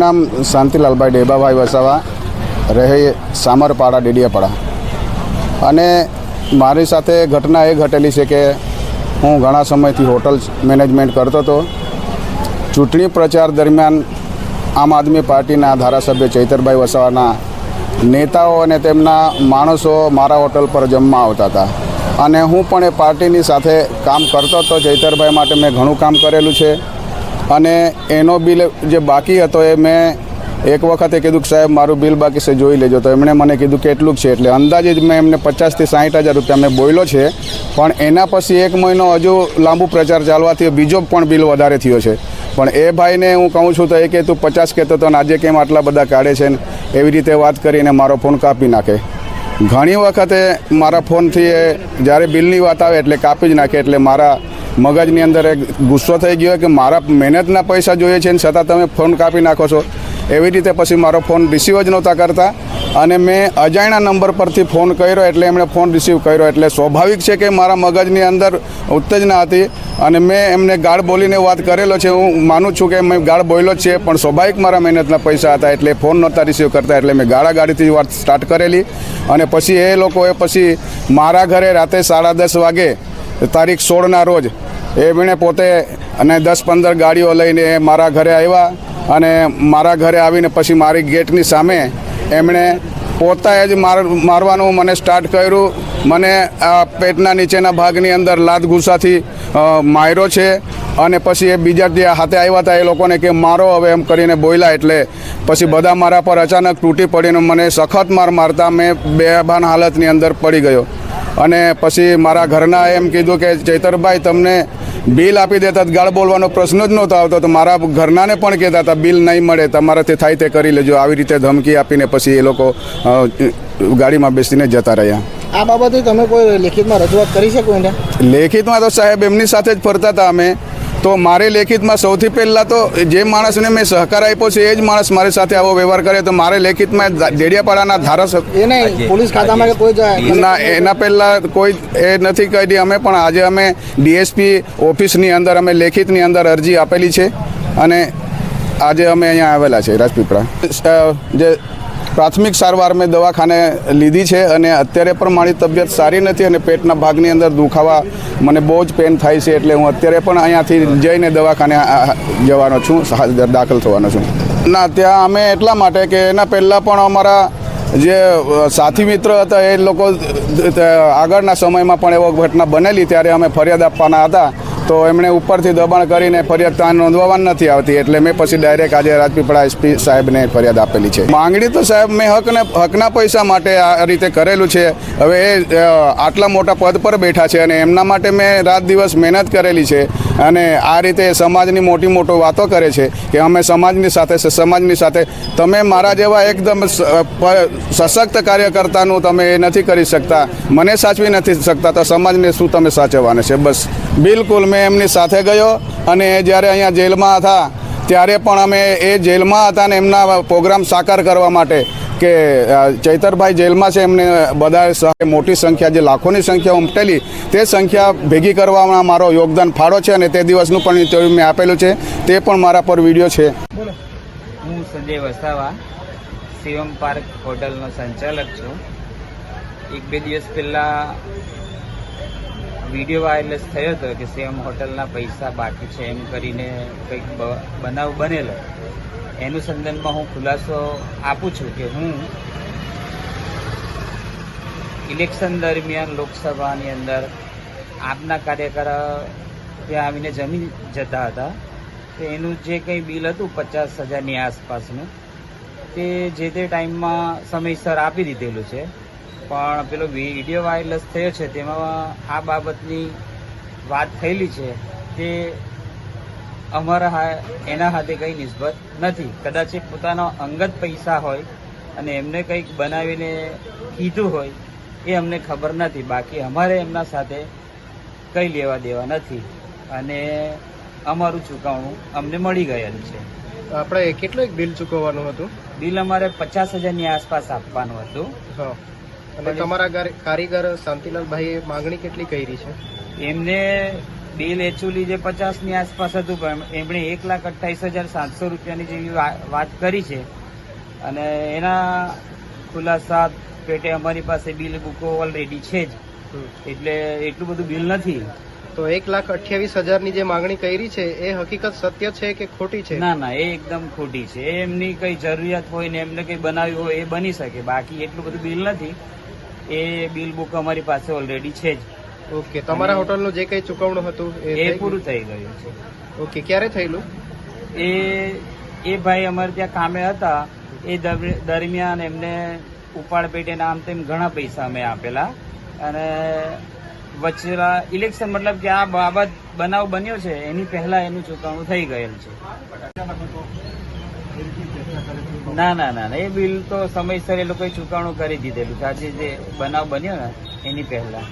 નામ શાંતિલાલભાઈ ડેબાભાઈ વસાવા, રહે સામરપાડા, ડેડિયાપાડા. અને મારી સાથે ઘટના એ ઘટેલી છે કે હું ઘણા સમયથી હોટલ મેનેજમેન્ટ કરતો હતો. ચૂંટણી પ્રચાર દરમિયાન આમ આદમી પાર્ટીના ધારાસભ્ય ચૈતરભાઈ વસાવાના નેતાઓ અને તેમના માણસો મારા હોટલ પર જમવા આવતા હતા. અને હું પણ એ પાર્ટીની સાથે કામ કરતો હતો. ચૈતરભાઈ માટે મેં ઘણું કામ કરેલું છે. અને એનો બિલ જે બાકી હતો એ મેં એક વખતે કીધું કે સાહેબ, મારું બિલ બાકી છે, જોઈ લેજો. તો એમણે મને કીધું કેટલું છે. એટલે અંદાજે જ મેં એમને પચાસથી સાઠ હજાર રૂપિયા મેં બોલ્યો છે. પણ એના પછી એક મહિનો હજુ લાંબુ પ્રચાર ચાલવાથી બીજો પણ બિલ વધારે થયો છે. પણ એ ભાઈને હું કહું છું તો એ કે, તું પચાસ કહેતો હતો ને આજે કેમ આટલા બધા કાઢે છે ને એવી રીતે વાત કરીને મારો ફોન કાપી નાખે. ઘણી વખતે મારા ફોનથી એ જ્યારે બિલની વાત આવે એટલે કાપી જ નાખે, એટલે મારા મગજની અંદર એક ગુસ્સો થઈ ગયો કે મારા મહેનતના પૈસા જોઈએ છે ને છતાં તમે ફોન કાપી નાખો છો. એવી રીતે પછી મારો ફોન રિસીવ જ નહોતા કરતા અને મેં અજાણ્યા નંબર પરથી ફોન કર્યો એટલે એમણે ફોન રિસીવ કર્યો. એટલે સ્વાભાવિક છે કે મારા મગજની અંદર ઉત્તેજના હતી અને મેં એમને ગાળ બોલીને વાત કરેલો છે. હું માનું છું કે મેં ગાળ બોલ્યો છે, પણ સ્વાભાવિક મારા મહેનતના પૈસા હતા એટલે ફોન નહોતા રિસીવ કરતા એટલે મેં ગાળાગાળીથી વાત સ્ટાર્ટ કરેલી. અને પછી એ લોકોએ પછી મારા ઘરે રાતે સાડા દસ વાગે તારીખ સોળના રોજ એમણે પોતે અને દસ પંદર ગાડીઓ લઈને મારા ઘરે આવ્યા અને મારા ઘરે આવીને પછી મારી ગેટની સામે એમણે પોતાએ જ માર, મારવાનું મને સ્ટાર્ટ કર્યું. મને આ પેટના નીચેના ભાગની અંદર લાત ગુસ્સાથી માર્યો છે અને પછી એ બીજા જે હાથે આવ્યા હતા એ લોકોને કે મારો હવે એમ કરીને બોલ્યા એટલે પછી બધા મારા પર અચાનક તૂટી પડીને મને સખત માર મારતા મેં બેભાન હાલતની અંદર પડી ગયો. અને પછી મારા ઘરના એમ કીધું કે ચૈતરભાઈ તમને બિલ આપી દેતા ગાળ બોલવાનો પ્રશ્ન જ નહોતો આવતો. તો મારા ઘરનાને પણ કહેતા હતા બિલ નહીં મળે તમારાથી થાય તે કરી લેજો. આવી રીતે ધમકી આપીને પછી એ લોકો ગાડીમાં બેસીને જતા રહ્યા. આ બાબતે તમે કોઈ લેખિતમાં રજૂઆત કરી શકો એને? લેખિતમાં તો સાહેબ એમની સાથે જ ફરતા હતા અમે. તો મારે લેખિતમાં સૌથી પહેલાં તો જે માણસને મેં સહકાર આપ્યો છે એ જ માણસ મારી સાથે આવો વ્યવહાર કરે. તો મારે લેખિતમાં ડેડિયાપાડાના ધારાસભ્ય પોલીસ ખાતામાં કોઈ જાય? ના એના પહેલાં કોઈ એ નથી કરી અમે પણ આજે અમે ડીએસપી ઓફિસની અંદર અમે લેખિતની અંદર અરજી આપેલી છે અને આજે અમે અહીંયા આવેલા છે રાજપીપળા. જે પ્રાથમિક સારવાર મેં દવાખાને લીધી છે અને અત્યારે પણ મારી તબિયત સારી નથી અને પેટના ભાગની અંદર દુખાવા મને બહુ જ પેન થાય છે એટલે હું અત્યારે પણ અહીંયાથી જઈને દવાખાને જવાનો છું દાખલ થવાનો છું. ના, ત્યાં અમે એટલા માટે કે એના પહેલાં પણ અમારા જે સાથી મિત્ર હતા એ લોકો આગળના સમયમાં પણ એવો ઘટના બનેલી ત્યારે અમે ફરિયાદ આપવાના હતા. તો એમણે ઉપરથી દબાણ કરીને ફરિયાદ ત્યાં નોંધવા નથી આવતી, એટલે મેં પછી ડાયરેક્ટ આજે રાજપીપળા એસપી સાહેબને ફરિયાદ આપેલી છે. માંગણી તો સાહેબ, મેં હકને, હકના પૈસા માટે આ રીતે કરેલું છે. હવે એ આટલા મોટા પદ પર બેઠા છે અને એમના માટે મેં રાત દિવસ મહેનત કરેલી છે અને આ રીતે સમાજની મોટી મોટો વાતો કરે છે કે અમે સમાજની સાથે સમાજની સાથે તમે મારા જેવા એકદમ સશક્ત કાર્યકર્તાનું તમે એ નથી કરી શકતા. મને સાચવી નથી શકતા તો સમાજને શું તમે સાચવવાના છે? બસ. બિલકુલ મેં એમની સાથે ગયો અને એ જ્યારે અહીંયા જેલમાં હતા ત્યારે પણ અમે એ જેલમાં હતા ને એમના પ્રોગ્રામ સાકાર કરવા માટે કે ચૈતરભાઈ જેલમાં છે એમને બધા મોટી સંખ્યા જે લાખોની સંખ્યા ઉમટેલી તે સંખ્યા ભેગી કરવામાં મારો યોગદાન ફાળો છે અને તે દિવસનું પણ ઇન્ટરવ્યુ મેં આપેલું છે તે પણ મારા પર વીડિયો છે. હું સંજય વસાવા શિવમ પાર્ક હોટલનો સંચાલક છું. એક બે દિવસ પહેલાં વીડિયો વાયરલેસ થયો હતો કે સેમ હોટલના પૈસા બાકી છે એમ કરીને કંઈક બનાવ બનેલો. એનું સંદર્ભમાં હું ખુલાસો આપું છું કે હું ઇલેક્શન દરમિયાન લોકસભાની અંદર આપના કાર્યકર ત્યાં આવીને જમી જતા હતા. તો એનું જે કંઈ બિલ હતું પચાસ હજારની આસપાસનું, તે જે તે ટાઈમમાં સમયસર આપી દીધેલું છે. પણ પેલો વીડિયો વાયરલેસ થયો છે તેમાં આ બાબતની વાત થયેલી છે તે અમારા હા એના હાથે કંઈ નિસ્બત નથી. કદાચ એ પોતાના અંગત પૈસા હોય અને એમને કંઈક બનાવીને કીધું હોય એ અમને ખબર નથી. બાકી અમારે એમના સાથે કંઈ લેવા દેવા નથી. અને અમારું ચૂકવણું અમને મળી ગયેલું છે. આપણે કેટલું એક બિલ ચૂકવવાનું હતું? બિલ અમારે પચાસ હજારની આસપાસ આપવાનું હતું. હા. અને તમારા કારીગર શાંતિલાલભાઈએ માંગણી કેટલી કરી છે? એમને બિલ એકચ્યુઅલી જે પચાસની આસપાસ હતું પણ એમણે એક લાખ અઠ્ઠાવીસ હજાર સાતસો રૂપિયાની જેવી વાત કરી છે. અને એના ખુલાસા પેટે અમારી પાસે બિલ બુકો ઓલરેડી છે જ. એટલે એટલું બધું બિલ નથી. તો એક લાખ અઠ્યાવીસ હજારની જે માંગણી કરી છે એ હકીકત સત્ય છે કે ખોટી છે? ના ના એ એકદમ ખોટી છે. એ એમની કઈ જરૂરિયાત હોય ને એમને કઈ બનાવ્યું હોય એ બની શકે. બાકી એટલું બધું બિલ નથી. એ બિલ બુક અમારી પાસે ઓલરેડી છે જ. ઓકે તમારા હોટલનું જે કંઈ ચૂકવણું હતું એ? પૂરું થઈ ગયું છે. ઓકે ક્યારે થયેલું? એ એ ભાઈ અમારે ત્યાં કામે હતા. એ દરમિયાન એમને ઉપાડ પેટીને આમ તેમ ઘણા પૈસા અમે આપેલા. અને વચ્ચે ઇલેક્શન મતલબ કે આ બાબત બનાવ બન્યો છે એની પહેલા એનું ચૂકવણું થઈ ગયેલ છે. ના ના ના એ બિલ તો સમયસર એ લોકોએ ચૂકવણું કરી દીધેલું છે. આજે જે બનાવ બન્યો ને, એની પહેલા.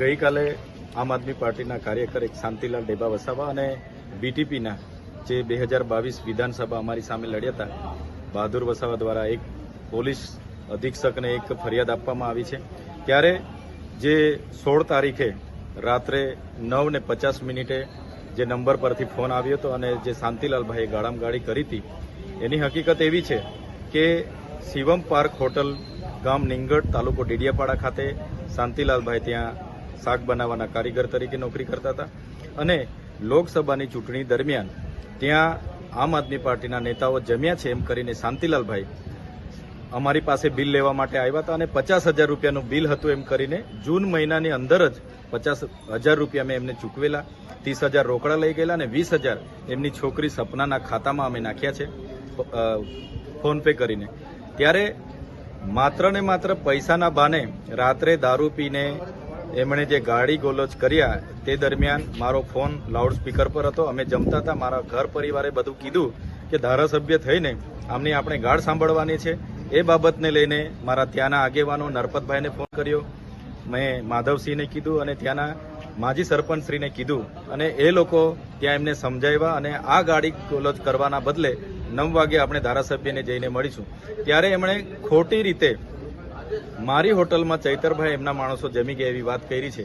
ગઈકાલે આમ આદમી પાર્ટીના કાર્યકર એક શાંતિલાલ ડેબા વસાવા અને બીટીપીના જે બે હજાર બાવીસ વિધાનસભા અમારી સામે લડ્યા હતા, બહાદુર વસાવા દ્વારા એક પોલીસ અધિક્ષકને એક ફરિયાદ આપવામાં આવી છે. ત્યારે જે સોળ તારીખે રાત્રે નવ ને પચાસ મિનિટે જે નંબર પરથી ફોન આવ્યો હતો અને જે શાંતિલાલભાઈએ ગાળામગાળી કરી હતી, એની હકીકત એવી છે કે શિવમ પાર્ક હોટલ ગામ નિંગડ તાલુકો ડેડિયાપાડા ખાતે શાંતિલાલભાઈ ત્યાં શાક બનાવવાના કારીગર તરીકે નોકરી કરતા હતા અને લોકસભાની ચૂંટણી દરમિયાન ત્યાં આમ આદમી પાર્ટીના નેતાઓ જમ્યા છે એમ કરીને શાંતિલાલભાઈ અમારી પાસે બિલ લેવા માટે આવ્યા હતા અને પચાસ હજાર રૂપિયાનું બિલ હતું એમ કરીને જૂન મહિનાની અંદર જ પચાસ હજાર રૂપિયા મેં એમને ચૂકવેલા. ત્રીસ હજાર રોકડા લઈ ગયેલા અને વીસ હજાર એમની છોકરી સપનાના ખાતામાં અમે નાખ્યા છે ફોનપે કરીને. ત્યારે માત્ર ને માત્ર પૈસાના બાને રાત્રે દારૂ પીને એમણે જે ગાડી ગોલોચ કર્યા તે દરમિયાન મારો ફોન લાઉડ સ્પીકર પર હતો. અમે જમતા હતા. મારા ઘર પરિવારે બધું કીધું કે ધારાસભ્ય થઈને આમની આપણે ગાઢ સાંભળવાની છે. એ બાબતને લઈને મારા ત્યાંના આગેવાનો નરપતભાઈને ફોન કર્યો. મેં માધવસિંહને કીધું અને ત્યાંના માજી સરપંચશ્રીને કીધું. અને એ લોકો ત્યાં એમને સમજાવ્યા અને આ ગાડી કોલોજ કરવાના બદલે નવ વાગે આપણે ધારાસભ્યને જઈને મળીશું. ત્યારે એમણે ખોટી રીતે મારી હોટલમાં ચૈતરભાઈ એમના માણસો જમી ગયા એવી વાત કરી છે.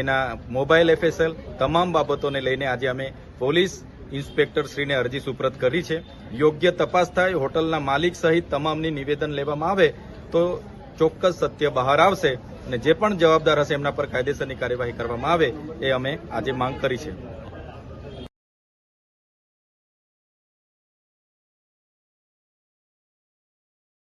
એના મોબાઈલ એફએસએલ તમામ બાબતોને લઈને આજે અમે પોલીસ ઇન્સ્પેક્ટર શ્રીને અરજી સુપ્રત કરી છે. યોગ્ય તપાસ થાય, હોટલના માલિક સહિત તમામની નિવેદન લેવામાં આવે તો ચોક્કસ સત્ય બહાર આવશે અને જે પણ જવાબદાર હશે એમના પર કાયદેસરની કાર્યવાહી કરવામાં આવે એ અમે આજે માંગ કરી છે.